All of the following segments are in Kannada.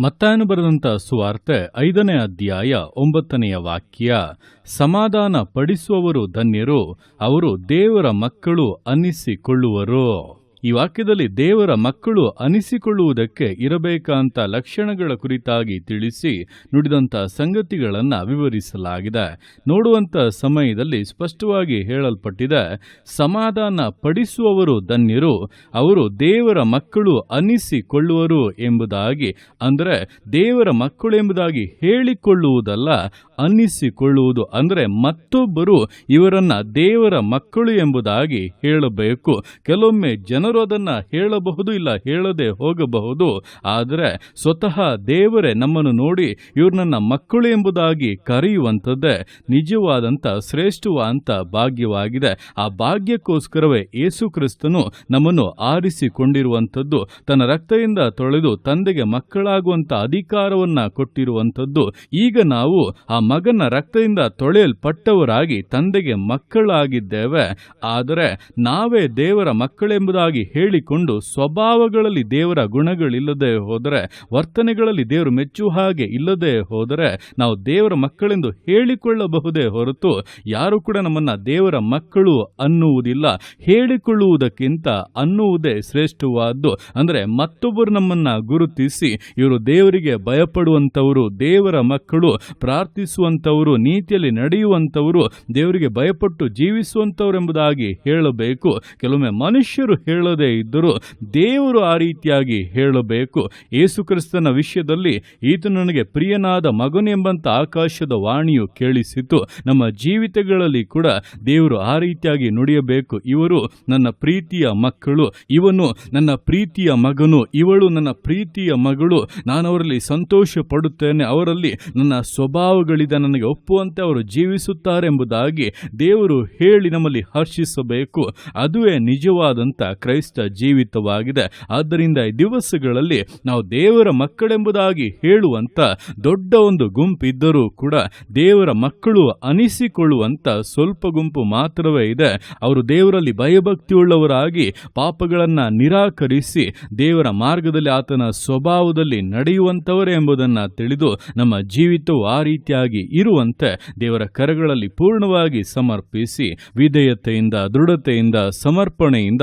ಮತ್ತಾಯನು ಬರೆದಂಥ ಸುವಾರ್ತೆ ಐದನೇ ಅಧ್ಯಾಯ ಒಂಬತ್ತನೆಯ ವಾಕ್ಯ ಸಮಾಧಾನ ಪಡಿಸುವವರು ಧನ್ಯರು ಅವರು ದೇವರ ಮಕ್ಕಳು ಅನ್ನಿಸಿಕೊಳ್ಳುವರು. ಈ ವಾಕ್ಯದಲ್ಲಿ ದೇವರ ಮಕ್ಕಳು ಅನಿಸಿಕೊಳ್ಳುವುದಕ್ಕೆ ಇರಬೇಕಂತ ಲಕ್ಷಣಗಳ ಕುರಿತಾಗಿ ತಿಳಿಸಿ ನುಡಿದಂಥ ಸಂಗತಿಗಳನ್ನು ವಿವರಿಸಲಾಗಿದೆ. ನೋಡುವಂಥ ಸಮಯದಲ್ಲಿ ಸ್ಪಷ್ಟವಾಗಿ ಹೇಳಲ್ಪಟ್ಟಿದೆ, ಸಮಾಧಾನ ಪಡಿಸುವವರು ಧನ್ಯರು, ಅವರು ದೇವರ ಮಕ್ಕಳು ಅನಿಸಿಕೊಳ್ಳುವರು ಎಂಬುದಾಗಿ, ಅಂದರೆ ದೇವರ ಮಕ್ಕಳು ಎಂಬುದಾಗಿ ಹೇಳಿಕೊಳ್ಳುವುದಲ್ಲ ಅನ್ನಿಸಿಕೊಳ್ಳುವುದು ಅಂದರೆ ಮತ್ತೊಬ್ಬರು ಇವರನ್ನು ದೇವರ ಮಕ್ಕಳು ಎಂಬುದಾಗಿ ಹೇಳಬೇಕು. ಕೆಲವೊಮ್ಮೆ ಜನರು ಅದನ್ನ ಹೇಳಬಹುದು ಇಲ್ಲ ಹೇಳದೆ ಹೋಗಬಹುದು, ಆದರೆ ಸ್ವತಃ ದೇವರೇ ನಮ್ಮನ್ನು ನೋಡಿ ಇವ್ರು ನನ್ನ ಮಕ್ಕಳು ಎಂಬುದಾಗಿ ಕರೆಯುವಂಥದ್ದೇ ನಿಜವಾದಂಥ ಶ್ರೇಷ್ಠವಾದಂಥ ಭಾಗ್ಯವಾಗಿದೆ. ಆ ಭಾಗ್ಯಕ್ಕೋಸ್ಕರವೇ ಯೇಸು ಕ್ರಿಸ್ತನು ನಮ್ಮನ್ನು ಆರಿಸಿಕೊಂಡಿರುವಂಥದ್ದು, ತನ್ನ ರಕ್ತದಿಂದ ತೊಳೆದು ತಂದೆಗೆ ಮಕ್ಕಳಾಗುವಂಥ ಅಧಿಕಾರವನ್ನ ಕೊಟ್ಟಿರುವಂಥದ್ದು. ಈಗ ನಾವು ಆ ಮಗನ ರಕ್ತದಿಂದ ತೊಳೆಯಲ್ಪಟ್ಟವರಾಗಿ ತಂದೆಗೆ ಮಕ್ಕಳಾಗಿದ್ದೇವೆ, ಆದರೆ ನಾವೇ ದೇವರ ಮಕ್ಕಳೆಂಬುದಾಗಿ ಹೇಳಿಕೊಂಡು ಸ್ವಭಾವಗಳಲ್ಲಿ ದೇವರ ಗುಣಗಳಿಲ್ಲದೆ ಹೋದರೆ, ವರ್ತನೆಗಳಲ್ಲಿ ದೇವರು ಮೆಚ್ಚುವ ಹಾಗೆ ಇಲ್ಲದೆ ಹೋದರೆ ನಾವು ದೇವರ ಮಕ್ಕಳೆಂದು ಹೇಳಿಕೊಳ್ಳಬಹುದೇ ಹೊರತು ಯಾರು ಕೂಡ ನಮ್ಮನ್ನ ದೇವರ ಮಕ್ಕಳು ಅನ್ನುವುದಿಲ್ಲ. ಹೇಳಿಕೊಳ್ಳುವುದಕ್ಕಿಂತ ಅನ್ನುವುದೇ ಶ್ರೇಷ್ಠವಾದ್ದು. ಅಂದರೆ ಮತ್ತೊಬ್ಬರು ನಮ್ಮನ್ನ ಗುರುತಿಸಿ, ಇವರು ದೇವರಿಗೆ ಭಯಪಡುವಂಥವರು, ದೇವರ ಮಕ್ಕಳು, ಪ್ರಾರ್ಥಿಸುವಂಥವರು, ನೀತಿಯಲ್ಲಿ ನಡೆಯುವಂಥವರು, ದೇವರಿಗೆ ಭಯಪಟ್ಟು ಜೀವಿಸುವಂಥವ್ರು ಎಂಬುದಾಗಿ ಹೇಳಬೇಕು. ಕೆಲವೊಮ್ಮೆ ಮನುಷ್ಯರು ಹೇಳದೇ ಇದ್ದರೂ ದೇವರು ಆ ರೀತಿಯಾಗಿ ಹೇಳಬೇಕು. ಯೇಸುಕ್ರಿಸ್ತನ ವಿಷಯದಲ್ಲಿ ಈತ ನನಗೆ ಪ್ರಿಯನಾದ ಮಗನು ಎಂಬಂತ ಆಕಾಶದ ವಾಣಿಯು ಕೇಳಿಸಿತು. ನಮ್ಮ ಜೀವಿತಗಳಲ್ಲಿ ಕೂಡ ದೇವರು ಆ ರೀತಿಯಾಗಿ ನುಡಿಯಬೇಕು. ಇವರು ನನ್ನ ಪ್ರೀತಿಯ ಮಕ್ಕಳು, ಇವನು ನನ್ನ ಪ್ರೀತಿಯ ಮಗನು, ಇವಳು ನನ್ನ ಪ್ರೀತಿಯ ಮಗಳು, ನಾನು ಅವರಲ್ಲಿ ಸಂತೋಷ ಪಡುತ್ತೇನೆ ಅವರಲ್ಲಿ ನನ್ನ ಸ್ವಭಾವಗಳಿದೆ, ನನಗೆ ಒಪ್ಪುವಂತೆ ಅವರು ಜೀವಿಸುತ್ತಾರೆ ಎಂಬುದಾಗಿ ದೇವರು ಹೇಳಿ ನಮ್ಮಲ್ಲಿ ಹರ್ಷಿಸಬೇಕು. ಅದುವೇ ನಿಜವಾದಂಥ ಜೀವಿತವಾಗಿದೆ. ಆದ್ದರಿಂದ ಈ ದಿವಸಗಳಲ್ಲಿ ನಾವು ದೇವರ ಮಕ್ಕಳೆಂಬುದಾಗಿ ಹೇಳುವಂತ ದೊಡ್ಡ ಒಂದು ಗುಂಪಿದ್ದರೂ ಕೂಡ ದೇವರ ಮಕ್ಕಳು ಅನಿಸಿಕೊಳ್ಳುವಂತ ಸ್ವಲ್ಪ ಗುಂಪು ಮಾತ್ರವೇ ಇದೆ. ಅವರು ದೇವರಲ್ಲಿ ಭಯಭಕ್ತಿಯುಳ್ಳವರಾಗಿ ಪಾಪಗಳನ್ನು ನಿರಾಕರಿಸಿ ದೇವರ ಮಾರ್ಗದಲ್ಲಿ ಆತನ ಸ್ವಭಾವದಲ್ಲಿ ನಡೆಯುವಂಥವರೇ ಎಂಬುದನ್ನು ತಿಳಿದು ನಮ್ಮ ಜೀವಿತವು ಆ ರೀತಿಯಾಗಿ ಇರುವಂತೆ ದೇವರ ಕರಗಳಲ್ಲಿ ಪೂರ್ಣವಾಗಿ ಸಮರ್ಪಿಸಿ ವಿಧೇಯತೆಯಿಂದ, ದೃಢತೆಯಿಂದ, ಸಮರ್ಪಣೆಯಿಂದ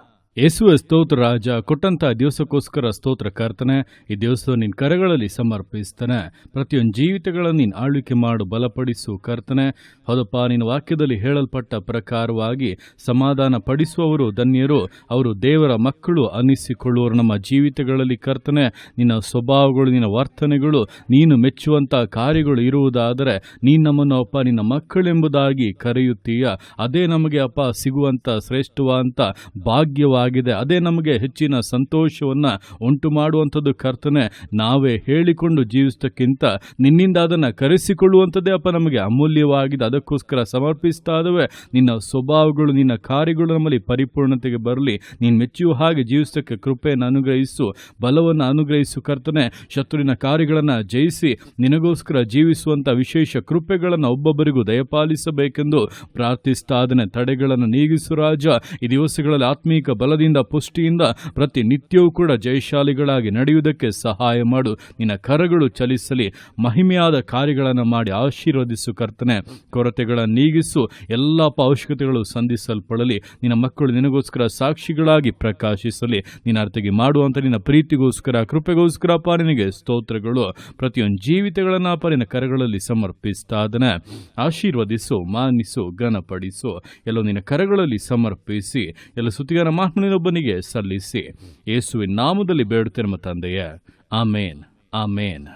ಯೇಸುವೆ ಸ್ತೋತ್ರ, ರಾಜ, ಕೊಟ್ಟಂತ ದಿವಸಕ್ಕೋಸ್ಕರ ಸ್ತೋತ್ರ ಕರ್ತನೆ, ಈ ದಿವಸ ನಿನ್ನ ಕರೆಗಳಲ್ಲಿ ಸಮರ್ಪಿಸ್ತಾನೆ. ಪ್ರತಿಯೊಂದು ಜೀವಿತಗಳನ್ನು ನೀನು ಆಳ್ವಿಕೆ ಮಾಡು, ಬಲಪಡಿಸು ಕರ್ತನೆ. ಹೌದಪ್ಪ, ನಿನ್ನ ವಾಕ್ಯದಲ್ಲಿ ಹೇಳಲ್ಪಟ್ಟ ಪ್ರಕಾರವಾಗಿ ಸಮಾಧಾನ ಪಡಿಸುವವರು ಧನ್ಯರು. ಅವರು ದೇವರ ಮಕ್ಕಳು ಅನ್ನಿಸಿಕೊಳ್ಳುವರು ನಮ್ಮ ಜೀವಿತಗಳಲ್ಲಿ ಕರ್ತನೆ. ನಿನ್ನ ಸ್ವಭಾವಗಳು, ನಿನ್ನ ವರ್ತನೆಗಳು, ನೀನು ಮೆಚ್ಚುವಂಥ ಕಾರ್ಯಗಳು ಇರುವುದಾದರೆ ನೀನು ನಮ್ಮನ್ನು ಅಪ್ಪ ನಿನ್ನ ಮಕ್ಕಳೆಂಬುದಾಗಿ ಕರೆಯುತ್ತೀಯ. ಅದೇ ನಮಗೆ ಅಪ್ಪ ಸಿಗುವಂಥ ಶ್ರೇಷ್ಠವಾದಂಥ ಭಾಗ್ಯವಾಗಿದೆ ಅದೇ ನಮಗೆ ಹೆಚ್ಚಿನ ಸಂತೋಷವನ್ನ ಉಂಟು ಮಾಡುವಂಥದ್ದು ಕರ್ತನೆ, ನಾವೇ ಹೇಳಿಕೊಂಡು ಜೀವಿಸ್ತಕ್ಕಿಂತ ನಿನ್ನಿಂದ ಅದನ್ನು ಕರೆಸಿಕೊಳ್ಳುವಂಥದ್ದೇ ಅಪ್ಪ ನಮಗೆ ಅಮೂಲ್ಯವಾಗಿದೆ. ಅದಕ್ಕೋಸ್ಕರ ಸಮರ್ಪಿಸ್ತಾ ಇದ್ದಾವೆ. ನಿನ್ನ ಸ್ವಭಾವಗಳು, ನಿನ್ನ ಕಾರ್ಯಗಳು ನಮ್ಮಲ್ಲಿ ಪರಿಪೂರ್ಣತೆಗೆ ಬರಲಿ. ನೀನು ಮೆಚ್ಚುವ ಹಾಗೆ ಜೀವಿಸೋಕ್ಕೆ ಕೃಪೆಯನ್ನು ಅನುಗ್ರಹಿಸು, ಬಲವನ್ನು ಅನುಗ್ರಹಿಸು ಕರ್ತನೆ. ಶತ್ರುವಿನ ಕಾರ್ಯಗಳನ್ನು ಜಯಿಸಿ, ನಿನಗೋಸ್ಕರ ಜೀವಿಸುವಂಥ ವಿಶೇಷ ಕೃಪೆಗಳನ್ನು ಒಬ್ಬೊಬ್ಬರಿಗೂ ದಯಪಾಲಿಸಬೇಕೆಂದು ಪ್ರಾರ್ಥಿಸ್ತಾ ಅದನ್ನು ತಡೆಗಳನ್ನು ನೀಗಿಸು ರಾಜ. ಈ ದಿವಸಗಳಲ್ಲಿ ಆತ್ಮೀಕ ಬಲದಿಂದ ಪುಷ್ಟಿಯಿಂದ ಪ್ರತಿ ನಿತ್ಯವೂ ಕೂಡ ಜಯಶಾಲಿಗಳಾಗಿ ನಡೆಯುವುದಕ್ಕೆ ಸಹಾಯ ಮಾಡು. ನಿನ್ನ ಕರಗಳು ಚಲಿಸಲಿ. ಮಹಿಮೆಯಾದ ಕಾರ್ಯಗಳನ್ನು ಮಾಡಿ ಆಶೀರ್ವದಿಸು ಕರ್ತನೆ. ಕೊರತೆಗಳನ್ನು ನೀಗಿಸು. ಎಲ್ಲ ಅವಶ್ಯಕತೆಗಳು ಸಂಧಿಸಲ್ಪಡಲಿ. ನಿನ್ನ ಮಕ್ಕಳು ನಿನಗೋಸ್ಕರ ಸಾಕ್ಷಿಗಳಾಗಿ ಪ್ರಕಾಶಿಸಲಿ. ನಿನ್ನ ಅರ್ಥಗೆ ಮಾಡುವಂಥ ನಿನ್ನ ಪ್ರೀತಿಗೋಸ್ಕರ, ಕೃಪೆಗೋಸ್ಕರ ಅಪ್ಪ ನಿನಗೆ ಸ್ತೋತ್ರಗಳು. ಪ್ರತಿಯೊಂದು ಜೀವಿತಗಳನ್ನು ಪರಿನ ಕರಗಳಲ್ಲಿ ಸಮರ್ಪಿಸ್ತಾ ಆಶೀರ್ವದಿಸು, ಮಾನಿಸು, ಘನಪಡಿಸು. ಎಲ್ಲೋ ನಿನ್ನ ಕರಗಳಲ್ಲಿ ಸಮರ್ಪಿಸಿ. ಎಲ್ಲ ಸುತ್ತಿಗಾರ ಮಾನವನೊಬ್ಬನಿಗೆ ಸಲ್ಲಿಸಿ ಯೇಸುವಿನ ನಾಮದಲ್ಲಿ ಬೇಡುತ್ತಿರುವ ತಂದೆಯೇ. ಆಮೇನ್. ಆಮೇನ್.